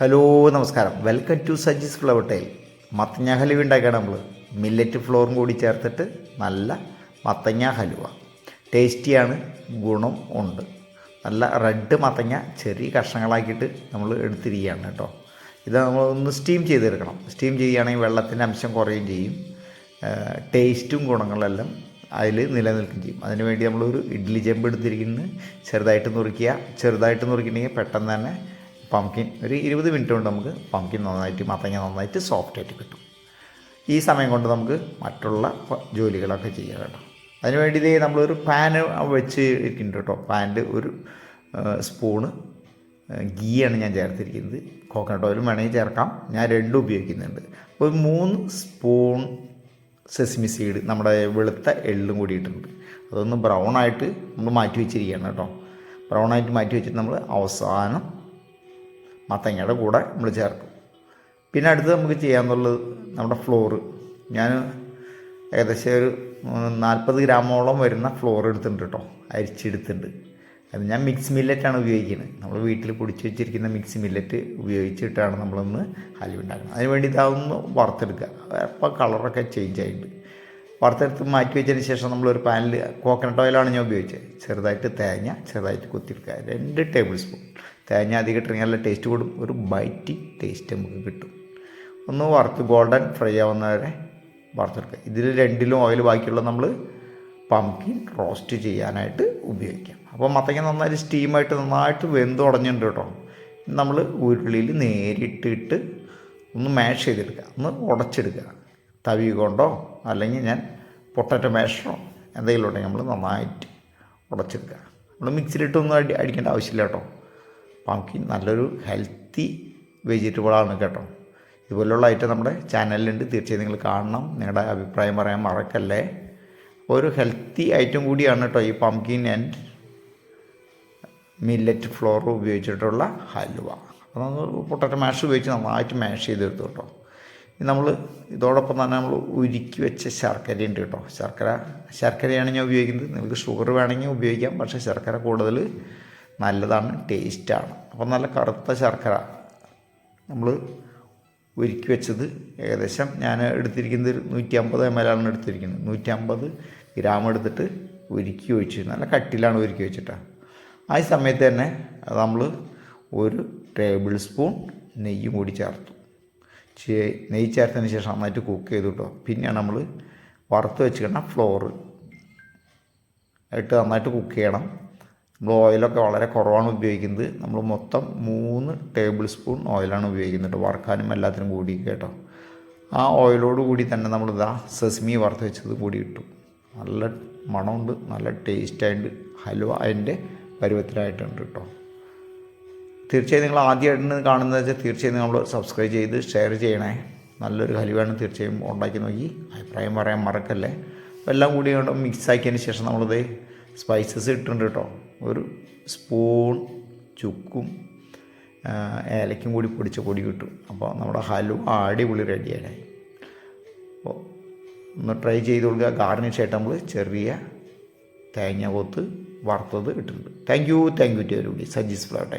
Hello നമസ്കാരം. Welcome to Saji's flavour tale മത്തങ്ങ ഹലുവ ഉണ്ടാക്കുകയാണ് നമ്മൾ മില്ലറ്റ് ഫ്ലോറും കൂടി ചേർത്തിട്ട് നല്ല മത്തങ്ങ ഹലുവ. ടേസ്റ്റിയാണ് ഗുണം ഉണ്ട്. നല്ല റെഡ് മത്തങ്ങ ചെറിയ കഷ്ണങ്ങളാക്കിയിട്ട് നമ്മൾ എടുത്തിരിക്കുകയാണ് കേട്ടോ. ഇത് നമ്മൾ ഒന്ന് സ്റ്റീം ചെയ്തെടുക്കണം. സ്റ്റീം ചെയ്യുകയാണെങ്കിൽ വെള്ളത്തിന്റെ അംശം കുറയുകയും ചെയ്യും. ടേസ്റ്റും ഗുണങ്ങളെല്ലാം അതിൽ നിലനിൽക്കുകയും ചെയ്യും. അതിനുവേണ്ടി നമ്മളൊരു ഇഡ്ഡലി ജമ്പ് എടുത്തിരിക്കുന്നത് ചെറുതായിട്ട് നുറുക്കിയ ചെറുതായിട്ട് നുറുക്കിയിട്ടുണ്ടെങ്കിൽ പെട്ടെന്ന് തന്നെ പംകിൻ ഒരു ഇരുപത് മിനിറ്റ് കൊണ്ട് നമുക്ക് പംകിൻ നന്നായിട്ട് മത്തങ്ങ നന്നായിട്ട് സോഫ്റ്റ് ആയിട്ട് കിട്ടും. ഈ സമയം കൊണ്ട് നമുക്ക് മറ്റുള്ള ജോലികളൊക്കെ ചെയ്യാം കേട്ടോ. അതിനുവേണ്ടി ഇതേ നമ്മളൊരു പാന് വെച്ച് ഇരിക്കുന്നുണ്ട് കേട്ടോ. പാനിൽ ഒരു സ്പൂണ് ഗീയാണ് ഞാൻ ചേർത്തിരിക്കുന്നത്. കോക്കനട്ട് ഓയിലും വേണമെങ്കിൽ ചേർക്കാം. ഞാൻ രണ്ടും ഉപയോഗിക്കുന്നുണ്ട്. ഒരു മൂന്ന് സ്പൂൺ സെസ്മി സീഡ് നമ്മുടെ വെളുത്ത എള്ളും കൂടിയിട്ടുണ്ട് അതൊന്ന് ബ്രൗൺ ആയിട്ട് നമ്മൾ മാറ്റി വെച്ചിരിക്കുകയാണ് കേട്ടോ. ബ്രൗൺ ആയിട്ട് മാറ്റി വെച്ചിട്ട് നമ്മൾ അവസാനം മത്തങ്ങയുടെ കൂടെ നമ്മൾ ചേർക്കും. പിന്നെ അടുത്ത് നമുക്ക് ചെയ്യാമെന്നുള്ളത് നമ്മുടെ ഫ്ലോറ് ഞാൻ ഏകദേശം ഒരു നാൽപ്പത് ഗ്രാമോളം വരുന്ന ഫ്ലോർ എടുത്തിട്ടുണ്ട് കേട്ടോ. അരിച്ചെടുത്തിട്ടുണ്ട്. അത് ഞാൻ മിക്സ് മില്ലറ്റാണ് ഉപയോഗിക്കുന്നത്. നമ്മൾ വീട്ടിൽ പൊടിച്ച് വെച്ചിരിക്കുന്ന മിക്സ് മില്ലറ്റ് ഉപയോഗിച്ചിട്ടാണ് നമ്മളൊന്ന് ഹലുവ ഉണ്ടാക്കുന്നത്. അതിന് വേണ്ടി ഇതാവുന്ന വറുത്തെടുക്കുക. അപ്പോൾ കളറൊക്കെ ചേഞ്ച് ആയിട്ടുണ്ട്. വറുത്തെടുത്ത് മാറ്റി വെച്ചതിന് ശേഷം നമ്മളൊരു പാനിൽ കോക്കനട്ട് ഓയിലാണ് ഞാൻ ഉപയോഗിച്ചത്. ചെറുതായിട്ട് തേങ്ങ ചെറുതായിട്ട് കുത്തിയെടുക്കുക. രണ്ട് ടേബിൾ സ്പൂൺ തേങ്ങ അധികം ഇട്ടെങ്കിൽ നല്ല ടേസ്റ്റ് കൂടും. ഒരു ബൈറ്റി ടേസ്റ്റ് നമുക്ക് കിട്ടും. ഒന്ന് വറുത്ത് ഗോൾഡൻ ഫ്രൈ ആവുന്നവരെ വറുത്തെടുക്കുക. ഇതിൽ രണ്ടിലും ഓയിൽ ബാക്കിയുള്ള നമ്മൾ പംകിൻ റോസ്റ്റ് ചെയ്യാനായിട്ട് ഉപയോഗിക്കാം. അപ്പോൾ മത്തങ്ങ നന്നായിട്ട് സ്റ്റീമായിട്ട് നന്നായിട്ട് വെന്ത് ഉടഞ്ഞിട്ടുണ്ട് കേട്ടോ. നമ്മൾ ഉരുളിയിൽ നേരിട്ടിട്ട് ഒന്ന് മാഷ് ചെയ്തെടുക്കുക. ഒന്ന് ഉടച്ചെടുക്കുക. തവി കൊണ്ടോ അല്ലെങ്കിൽ ഞാൻ പൊട്ടറ്റോ മാഷറോ എന്തെങ്കിലും ഉണ്ടെങ്കിൽ നമ്മൾ നന്നായിട്ട് ഉടച്ചെടുക്കുക. നമ്മൾ മിക്സിയിലിട്ടൊന്നും അടി അടിക്കേണ്ട ആവശ്യമില്ല കേട്ടോ. പംകിൻ നല്ലൊരു ഹെൽത്തി വെജിറ്റബിളാണ് കേട്ടോ. ഇതുപോലുള്ള ഐറ്റം നമ്മുടെ ചാനലിലുണ്ട്. തീർച്ചയായും നിങ്ങൾ കാണണം. നിങ്ങളുടെ അഭിപ്രായം പറയാൻ മറക്കല്ലേ. ഒരു ഹെൽത്തി ഐറ്റം കൂടിയാണ് കേട്ടോ ഈ പംകിൻ ആൻഡ് മില്ലറ്റ് ഫ്ലോർ ഉപയോഗിച്ചിട്ടുള്ള ഹലുവ. അപ്പോൾ നമ്മൾ പൊട്ടറ്റോ മാഷ് ഉപയോഗിച്ച് നന്നായിട്ട് മാഷ് ചെയ്തെടുത്തു കേട്ടോ. നമ്മൾ ഇതോടൊപ്പം തന്നെ നമ്മൾ ഉരുക്കി വെച്ച ശർക്കര ഉണ്ട് കേട്ടോ. ശർക്കര ശർക്കരയാണ് ഞാൻ ഉപയോഗിക്കുന്നത്. നിങ്ങൾക്ക് ഷുഗർ വേണമെങ്കിൽ ഉപയോഗിക്കാം. പക്ഷേ ശർക്കര കൂടുതൽ നല്ലതാണ് ടേസ്റ്റാണ്. അപ്പോൾ നല്ല കറുത്ത ശർക്കര നമ്മൾ ഒരുക്കി വെച്ചത് ഏകദേശം ഞാൻ എടുത്തിരിക്കുന്നത് ഒരു നൂറ്റി അമ്പത് എം എൽ ആണ് എടുത്തിരിക്കുന്നത്. നൂറ്റി അമ്പത് ഗ്രാം എടുത്തിട്ട് ഒരുക്കി ഒഴിച്ച് നല്ല കട്ടിലാണ് ഒരുക്കി വെച്ചിട്ടാണ് ആ സമയത്ത് തന്നെ നമ്മൾ ഒരു ടേബിൾ സ്പൂൺ നെയ്യും കൂടി ചേർത്തു. നെയ്യ് ചേർത്തതിന് ശേഷം നന്നായിട്ട് കുക്ക് ചെയ്തു കേട്ടോ പിന്നെയാണ് നമ്മൾ വറുത്ത് വെച്ചിരിക്കുന്ന ഫ്ലോറ്. ഇട്ട് നന്നായിട്ട് കുക്ക് ചെയ്യണം. ഓയിലൊക്കെ വളരെ കുറവാണ് ഉപയോഗിക്കുന്നത്. നമ്മൾ മൊത്തം മൂന്ന് ടേബിൾ സ്പൂൺ ഓയിലാണ് ഉപയോഗിക്കുന്നത് വറുക്കാനും എല്ലാത്തിനും കൂടി കേട്ടോ. ആ ഓയിലോട് കൂടി തന്നെ നമ്മൾ ഇതാ സെസ്മി വറുത്ത് വെച്ചത് കൂടി ഇട്ടു. നല്ല മണമുണ്ട് നല്ല ടേസ്റ്റായിട്ട് ഹലുവ അതിന്റെ പരുവത്തിലായിട്ടുണ്ട് കേട്ടോ. തീർച്ചയായും നിങ്ങൾ ആദ്യമായിട്ട് കാണുന്നത് വെച്ചാൽ തീർച്ചയായും നമ്മൾ സബ്സ്ക്രൈബ് ചെയ്ത് ഷെയർ ചെയ്യണേ. നല്ലൊരു ഹലുവയാണ് തീർച്ചയായും ഉണ്ടാക്കി നോക്കി. അഭിപ്രായം പറയാൻ മറക്കല്ലേ. അപ്പോൾ എല്ലാം കൂടി മിക്സ് ആക്കിയതിന് ശേഷം നമ്മളിത് സ്പൈസസ് ഇട്ടിട്ടുണ്ട് കേട്ടോ. ഒരു സ്പൂൺ ചുക്കും ഏലയ്ക്കും കൂടി പൊടിച്ച പൊടി കിട്ടും. അപ്പോൾ നമ്മുടെ ഹലുവ അടിപൊളി റെഡിയാണ്. അപ്പോൾ ഒന്ന് ട്രൈ ചെയ്ത് കൊടുക്കുക ഗാർണിഷ് ആയിട്ട് നമ്മൾ ചെറിയ തേങ്ങ കൊത്ത് വറുത്തത് ഇട്ടിട്ടുണ്ട്. Thank you thank you to every Saji's ഫ്ലോട്ടെ